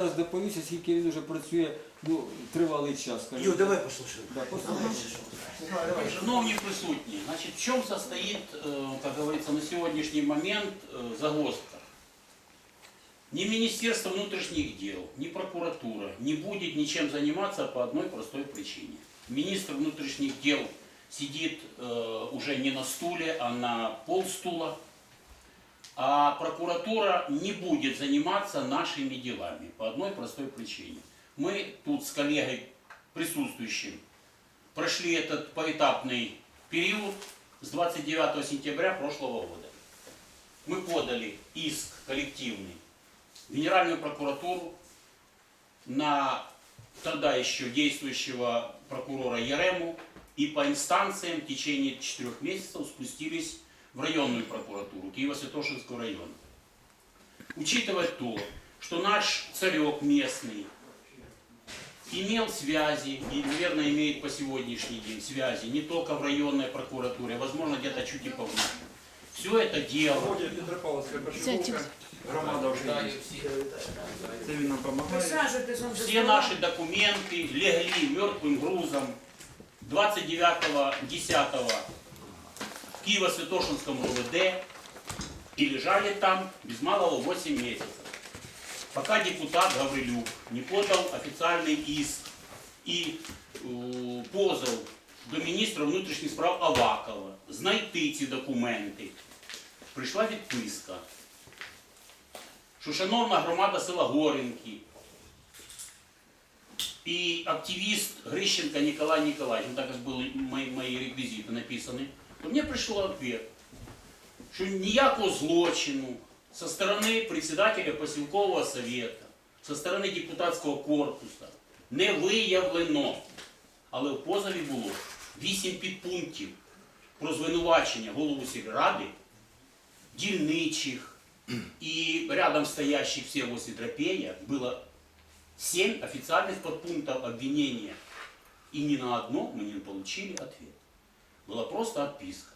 Зараз доповісти, скільки він вже працює ну, тривалий час. скажімо Ю, так. давай послушаем. Да, послухайте. Шановні присутні, значить, в чому состоит, э, как говорится, на сегодняшний момент э, загвоздка? Ни Министерство внутренних дел, ни прокуратура не будет ничем заниматься по одной простой причине. Министр внутренних дел сидит э, уже не на стуле, а на полстула, а прокуратура не будет заниматься нашими делами по одной простой причине. Мы тут с коллегой присутствующим прошли этот поэтапный период с 29 сентября прошлого года. Мы подали иск коллективный в Генеральную прокуратуру на тогда еще действующего прокурора Ярему и по инстанциям в течение четырех месяцев спустились в районную прокуратуру Киево-Святошинского района. Учитывая то, что наш царек местный имел связи и, наверное, имеет по сегодняшний день связи не только в районной прокуратуре, а, возможно, где-то чуть и повыше. Все это дело Ході Петропавловська Борщаговка, громада вже є. Це він нам допомагає. Присаджуйтесь, он же Все наши документы легли мертвым грузом 29.10 в Киево-Святошинском РУВД и лежали там без малого 8 месяцев. Пока депутат Гаврилюк не подал официальный иск и э, позов до міністра внутрішніх справ Авакова знайти ці документи. Прийшла відписка, що шановна громада села Горенки и активист Грищенко Николай Николаевич, ну так как были мои, мои реквизиты написаны, то мне прийшов ответ, що ніякого злочину со сторони председателя посілкового совета, со сторони депутатського корпуса не виявлено. Але в позові було вісім підпунктів про звинувачення голову сільради, дільничих и рядом стоящих все возле Тропея было семь официальных подпунктов обвинения. И ни на одно мы не получили ответ. Была просто отписка.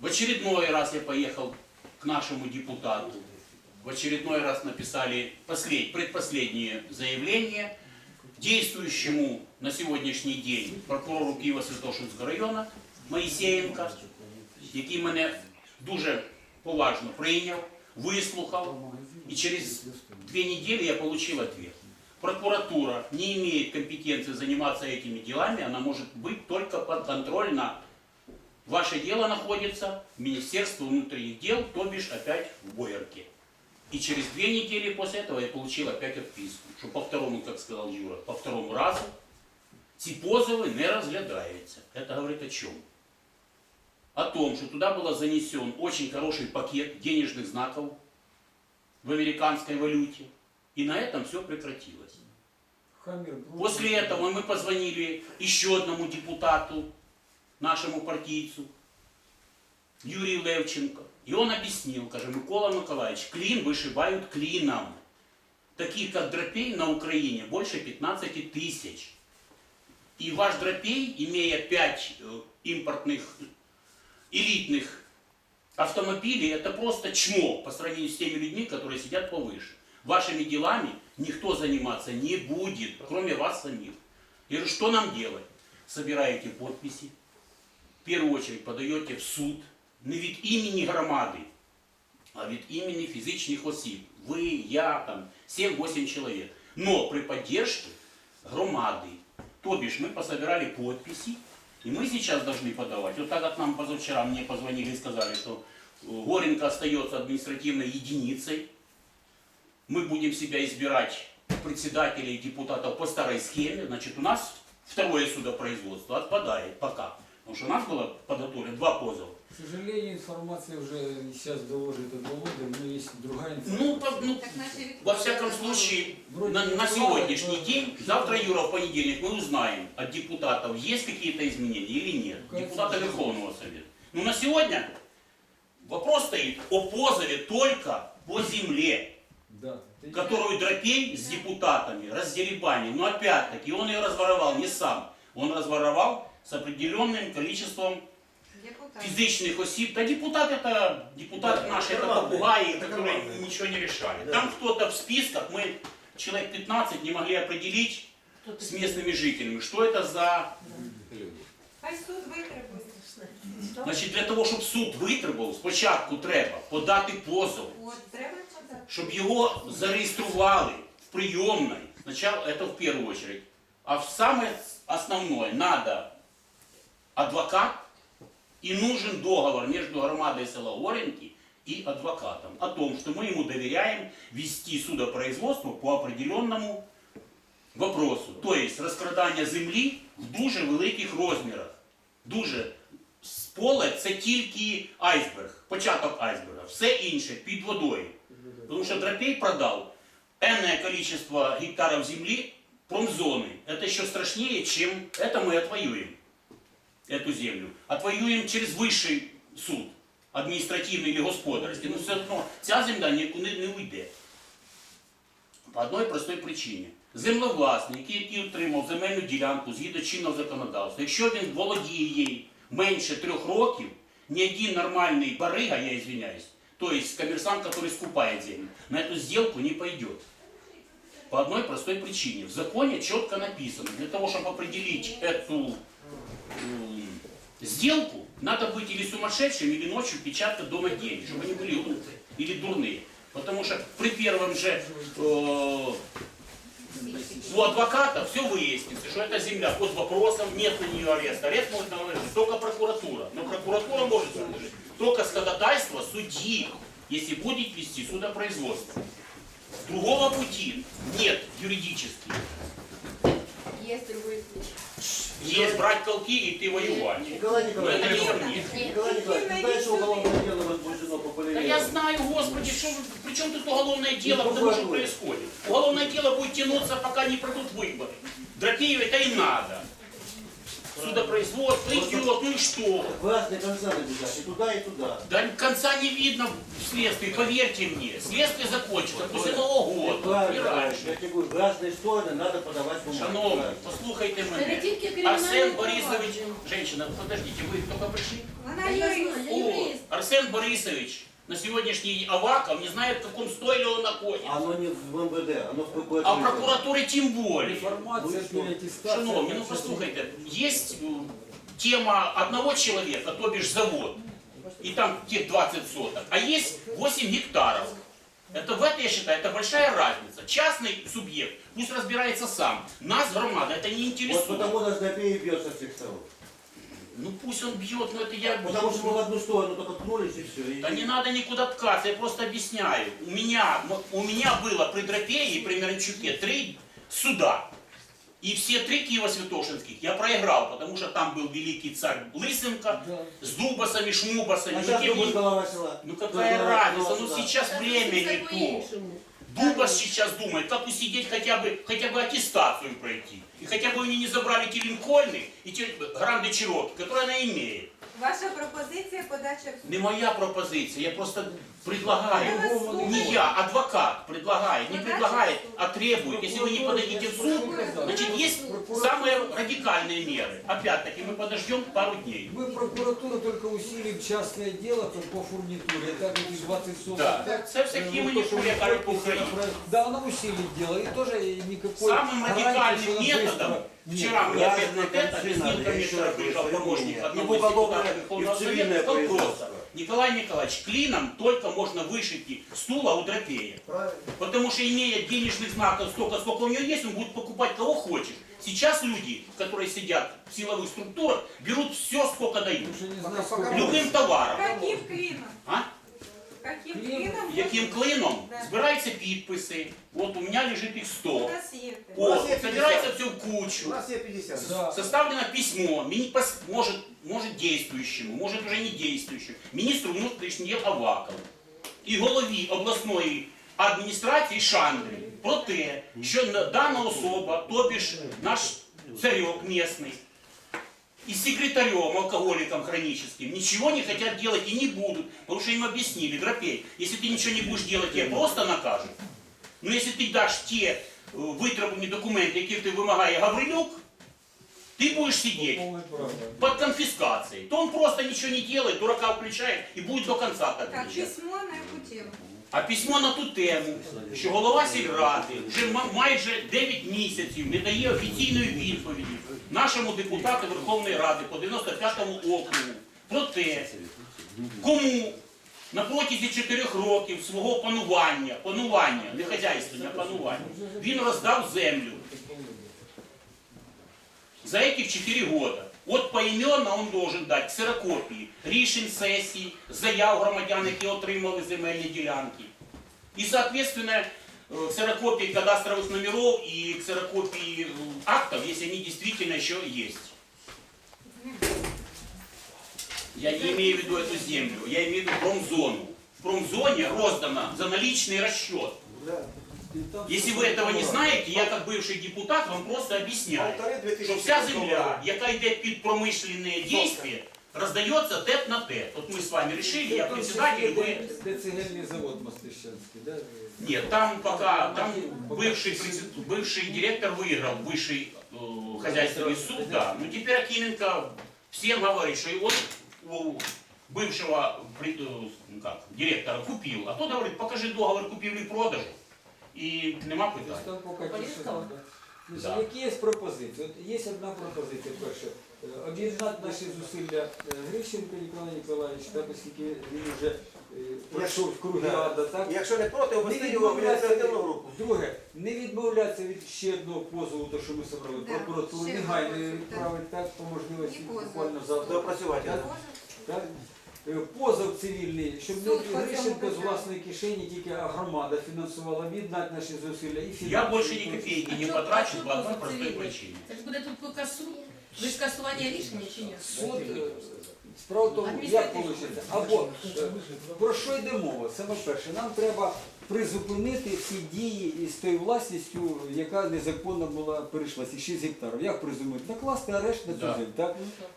В очередной раз я поехал к нашему депутату. В очередной раз написали послед- предпоследнее заявление действующему на сегодняшний день прокурору Києво-Святошинського району Моїсеєнка, який мене дуже поважно прийняв, вислухав, и через две недели я получил ответ. Прокуратура не имеет компетенции заниматься этими делами, она может быть только подконтрольна. Ваше дело находится в Министерстве внутренних дел, то бишь опять в Боярке. И через две недели после этого я получил опять отписку, что по второму, как сказал Юра, по второму разу ці позови не розглядаються. Это говорит о чем? О том, что туда был занесен очень хороший пакет денежных знаков в американской валюте. И на этом все прекратилось. Ну, После этого мы позвонили еще одному депутату, нашему партийцу, Юрию Левченко. И он объяснил, каже, Микола Николаевич, клин вышибают клином. Таких, как Дропей на Украине, больше 15 тысяч. И ваш Дропей, имея 5 импортных элитных автомобилей, это просто чмо по сравнению с теми людьми, которые сидят повыше. Вашими делами никто заниматься не будет, кроме вас самих. Я говорю, что нам делать? Собираете подписи, в первую очередь подаете в суд, не від імені громади, а від імені фізичних осіб. Ви, я, там, 7-8 человек. Но при поддержке громады. То бишь мы пособирали подписи, и мы сейчас должны подавать. Вот так как нам позавчера мне позвонили и сказали, что э, Горенко остается административной единицей, мы будем себя избирать председателей и депутатов по старой схеме, значит у нас второе судопроизводство отпадает пока. Потому что у нас было подготовлено два позова. К сожалению, информация уже сейчас доложит до Володи, но есть другая Ну, информация. по- ну, Так наши во всяком случае, на, на сегодняшний день, завтра, Юра, в понедельник, мы узнаем от депутатов, есть какие-то изменения или нет. Депутата Верховного Совета. Но на сегодня вопрос стоит о позове только по земле. Да. Которую Дропей с депутатами раздеребанил. Но опять-таки он ее разворовал не сам. Он разворовал с определенным количеством Яку физичных осіб. Да депутат это, депутаты наши, это Карманные. попугаи, Это которые карманные. ничего не решали. Да. Там кто-то в списках, мы человек 15 не могли определить с местными жителями, что это за... Хай суд витребує. Значить, для того, щоб суд витребував, спочатку треба подати позов, От, треба щоб його зареєстрували в прийомной. Сначала это в первую очередь. А в самое основное надо адвокат и нужен договор между громадой села Оренки и адвокатом о том, что мы ему доверяем вести судопроизводство по определенному вопросу. То есть розкрадання землі в дуже великих розмірах. Дуже поле це тільки айсберг, початок айсберга. Все інше під водою. Тому що Драпей продав энное количество гектаров земли промзоны. Это еще страшнее, чем это мы отвоюем, эту землю. Отвоюем через высший суд, адміністративний или господарський. Ну все одно ця земля нікуди не уйде. По одной простой причині. Землевласник, який отримав земельну ділянку згідно чинного законодавства, якщо він володіє їй менше трьох років, ні один нормальний барига, я извиняюсь, то есть коммерсант, который скупает землю, на эту сделку не пойдет. По одной простой причине. В законе четко написано, для того, чтобы определить эту сделку, надо быть или сумасшедшим, или ночью печатать дома деньги, чтобы они были глупые или дурные. Потому что при первом же э, у адвоката все выяснится, что эта земля под вопросом, нет на нее ареста. Арест может наложить только прокуратура. Но прокуратура может наложить только с ходатайства судьи, если будет вести судопроизводство. Другого пути нет юридически. Есть другой путь. Есть брать колки и ты воевать. Николай Николаевич, это не ко мне. Николай Николаевич, ты знаешь, что уголовное дело возбуждено по Да я знаю, господи, что, при чем тут уголовное дело, потому что происходит. Уголовное дело будет тянуться, пока не пройдут выборы. Дропею это и надо. Судопроизводство идет, ну и что? В разные конца набежать, и туда, и туда. Да конца не видно в следствии, поверьте мне. Следствие закончится после Нового года, не Правильно, раньше. я тебе говорю, в разные стороны надо подавать бумаги. Шановні, Правильно. послухайте Це не мене. тільки кримінальне Арсен Борисович, провадження. женщина, подождите, вы только пришли? Вона Я юрист. знаю, я О, юрист. Арсен Борисович на сегодняшний Аваков не знает, в каком стойле он находится. Оно не в МВД, оно в ПП. А в прокуратуре тем более. Информация, Ну переаттестация. Шановні, ну послухайте, есть э, тема одного человека, то бишь завод, и там тех 20 соток, а есть 8 гектаров. Это в это, я считаю, это большая разница. Частный субъект пусть разбирается сам. Нас, громада, это не Вот интересует. потому нас Гапей бьет со всех сторон. Ну пусть он бьет, но это я... Потому что мы в одну сторону только ткнулись и все. Да не надо никуда ткаться, я просто объясняю. У меня, у меня было при Драпее и при Миранчуке три суда. И все три Киево-Святошинских я проиграл, потому что там был великий царь Лысенко Да. с дубасами, шмубасами. А села. Ну какая разница, голова ну сейчас время не то. по-іншому. Дубас сейчас думает, как усидеть хотя бы, хотя бы аттестацию пройти. И хотя бы они не забрали те Линкольны и те Гранды Чироки, которые она имеет. Ваша пропозиція подача в суд. Не моя пропозиция, я просто предлагаю. Я вас слухаю. Не я, адвокат предлагает, не предлагает, а требует. Если вы не подадите в суд, значит есть самые радикальные меры. Опять-таки мы подождем пару дней. Мы прокуратура только усилим частное дело по по фурнитуре, так как и 20 соток. Да. так, Це все э, хімені вот то, что хуя вы кажуть по подписи Україні. направили. Да, она усилит дело. И тоже никакой Самым гарантии, радикальным что она методом, быстро- Нет. вчера мне раз говорю, приезжал свое помощник одного из депутатов Верховного Совета, сказал производство. просто, Николай Николаевич, клином только можно вышить стула у Драпея. Потому что имея денежных знаков столько, сколько у него есть, он будет покупать кого хочет. Сейчас люди, которые сидят в силовых структурах, берут все, сколько дают. Любым товаром. Каким клином? А? Каким Клин. клином? Яким клином Да. збираються підписи. От у мене лежить їх У 100. нас є. О, нас є собирается все в кучу. нас є 50. Да. Составлено письмо, мини- пос- может, может действующему, может уже не действующему, министру внутрішніх дел Авакову і голові обласної адміністрації Шандрі про те, що на- дана особа, тобі ж наш царек местный, и с секретарем, алкоголиком хроническим, ничего не хотят делать и не будут, потому что им объяснили, Дропей, если ты ничего не будешь делать, тебя просто накажут. Но если ты дашь те э, витребувані документи, які ти вимагає Гаврилюк, ты будешь сидеть Повне право. под конфискацией, то он просто ничего не делает, дурака включает и будет до конца так Так, кричать. письмо на яку тему? А письмо на ту тему, що голова сільради вже ма- майже 9 місяців не дає офіційної відповіді нашому депутату Верховної Ради по 95-му округу про те, кому на протязі 4 років свого панування, панування, не хазяйства, а панування, він роздав землю. За этих 4 года. От поіменно він должен дати ксерокопії рішень сесій, заяв громадян, які отримали земельні ділянки. І, соответственно, ксерокопии кадастровых номеров и ксерокопии э, актов, если они действительно еще есть. Я не имею в виду эту землю, я имею в виду промзону. В промзоне роздано за наличный расчет. І там Если вы этого не знаете, я как бывший депутат вам просто объясняю, що вся земля, яка йде під промишленні дійства, роздається тет на тет. От ми з вами решили, я Там председатель, ще ви... є де цегельний завод Мостищанський, да? Нет, там пока, там бывший, председ- бывший директор выиграл высший э, хозяйственный суд, да. Но теперь Акименко всем говорит, что его у бывшего пред- э, ну как, директора купил. А тот говорит, покажи договор купівлі-продажу. І нема Тобто питань. там поки тишина. да? Значить, Да. Які є пропозиції? От є одна пропозиція. Перше, е, об'єднати наші зусилля е, Грищенко Ніколай Ніколаївич, так, оскільки він вже е, пройшов в круги Да. ада, так? Якщо не проти, Не обвести його в відмовлятися ініціативну від- групу. Друге, не відмовлятися від ще одного позову, то що ми собрали, Да, прокуратуру ще негайно один позов, відправити так по можливості І позов. буквально завтра. Доопрацювати. Так? Так? Е, Позов цивільний, щоб Суд не по цьому Грищенко з питанню. власної кишені, тільки а громада фінансувала, віддати наші зусилля і Я фінансово. больше ни копейки не А чё- потрачу а чё по одной позов простой цивильный? причине. Це ж буде тут поки суд. Ви ж скасування рішення чи ні? Суд, е, справа в тому, як Адміністративний. вийде. Або е, про що йде мова? Саме перше, нам треба призупинити всі дії із тою власністю, яка незаконно була перейшла, ці 6 гектарів. Як призупинити? Накласти арешт на цю Да. землю. Так?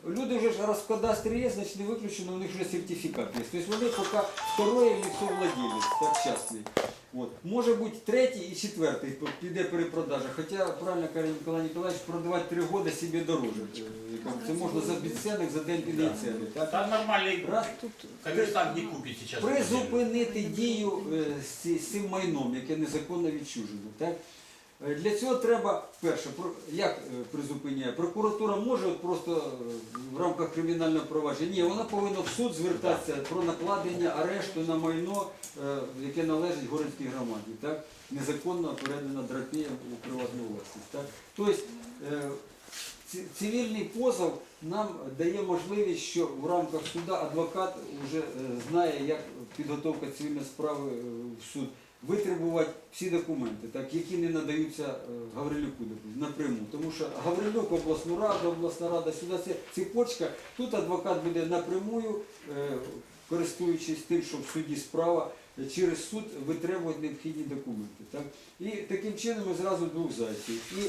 Люди вже ж раз в кадастрі є, значить не виключено, у них вже сертифікат є. Тобто вони поки второе лицо владелець, так частний. От. Може бути третій і четвертий піде перепродажа. Хоча, правильно каже Ніколай Ніколаївич, продавати три роки собі дороже. Е, Це можна за обіцянок, за день піде ціни. Так? Там нормальний Раз тут не купить зараз. призупинити дію е, з ці- з цим майном, яке незаконно відчужено. Так? Е, Для цього треба, перше, як е, призупиняє? Прокуратура може просто е, в рамках кримінального провадження. Ні, вона повинна в суд звертатися про накладення арешту на майно, яке належить Горинській громаді. Так? Незаконно передано драпієм у приватну власність. Так? Тобто, цивільний позов нам дає можливість, що в рамках суда адвокат вже знає, як підготовка цивільної справи в суд витребувати всі документи, так, які не надаються е, Гаврилюку напряму. Тому що Гаврилюк, обласну раду, обласна рада, сюди це цепочка. Тут адвокат буде напрямую, е, користуючись тим, що в суді справа, через суд витребують необхідні документи. Так? І таким чином ми зразу двох зайців. І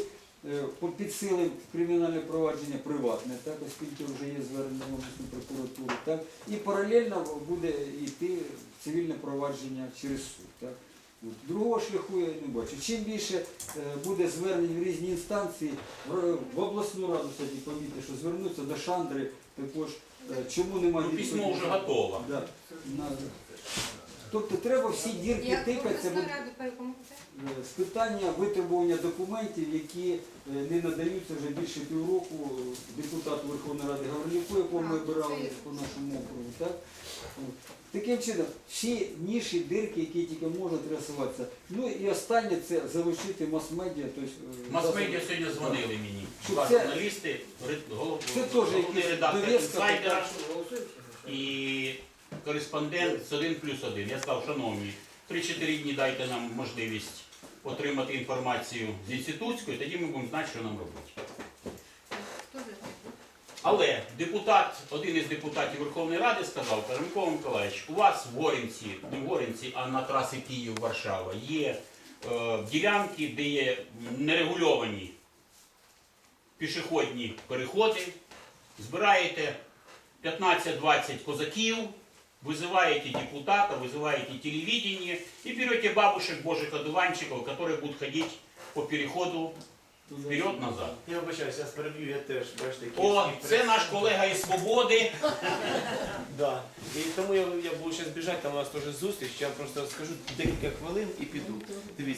е, підсилимо кримінальне провадження приватне, так, оскільки вже є звернення в обласну прокуратуру, так, і паралельно буде йти цивільне провадження через суд. Так. Другого шляху я не бачу. Чим більше е, буде звернень в різні інстанції, в, в обласну раду, кстати, помітьте, що звернуться до Шандри, також е, чому немає Ну, письмо уже готово. Да. Тобто треба всі дірки тикатися. бо- раду по якому питанню? Е, з питання витребування документів, які е, не надаються вже більше півроку е, депутату Верховної Ради Гаврилюку, якого ми обирали по нашому округу. Так? Таким чином, всі ніші, дирки, які тільки можна, треба суватися. Ну і останнє це залучити мас-медіа. Е, Масс-медіа сьогодні дзвонили мені. Два це- журналісти, голов- Це теж головний редактор інсайдера і кореспондент з 1 плюс 1. Я сказав, шановні, 3-4 дні дайте нам можливість отримати інформацію з інститутської, тоді ми будемо знати, що нам робити. Хто за це? Але депутат, один із депутатів Верховної Ради сказав, каже, Микола Миколаївич, у вас в Горинці, не в Горинці, а на трасі Київ-Варшава є е, ділянки, де є нерегульовані пішохідні переходи. Збираєте 15-20 козаків, вызываете депутата, вызываете телевидение и берете бабушек, божих одуванчиков, которые будут ходить по переходу Вперед-назад. Я вибачаюсь, я переб'ю, я теж, бачите, О, київський це прес. наш колега із Свободи. Да. І тому я, я буду зараз біжати, там у нас теж зустріч, я просто скажу декілька хвилин і піду. Дивіться.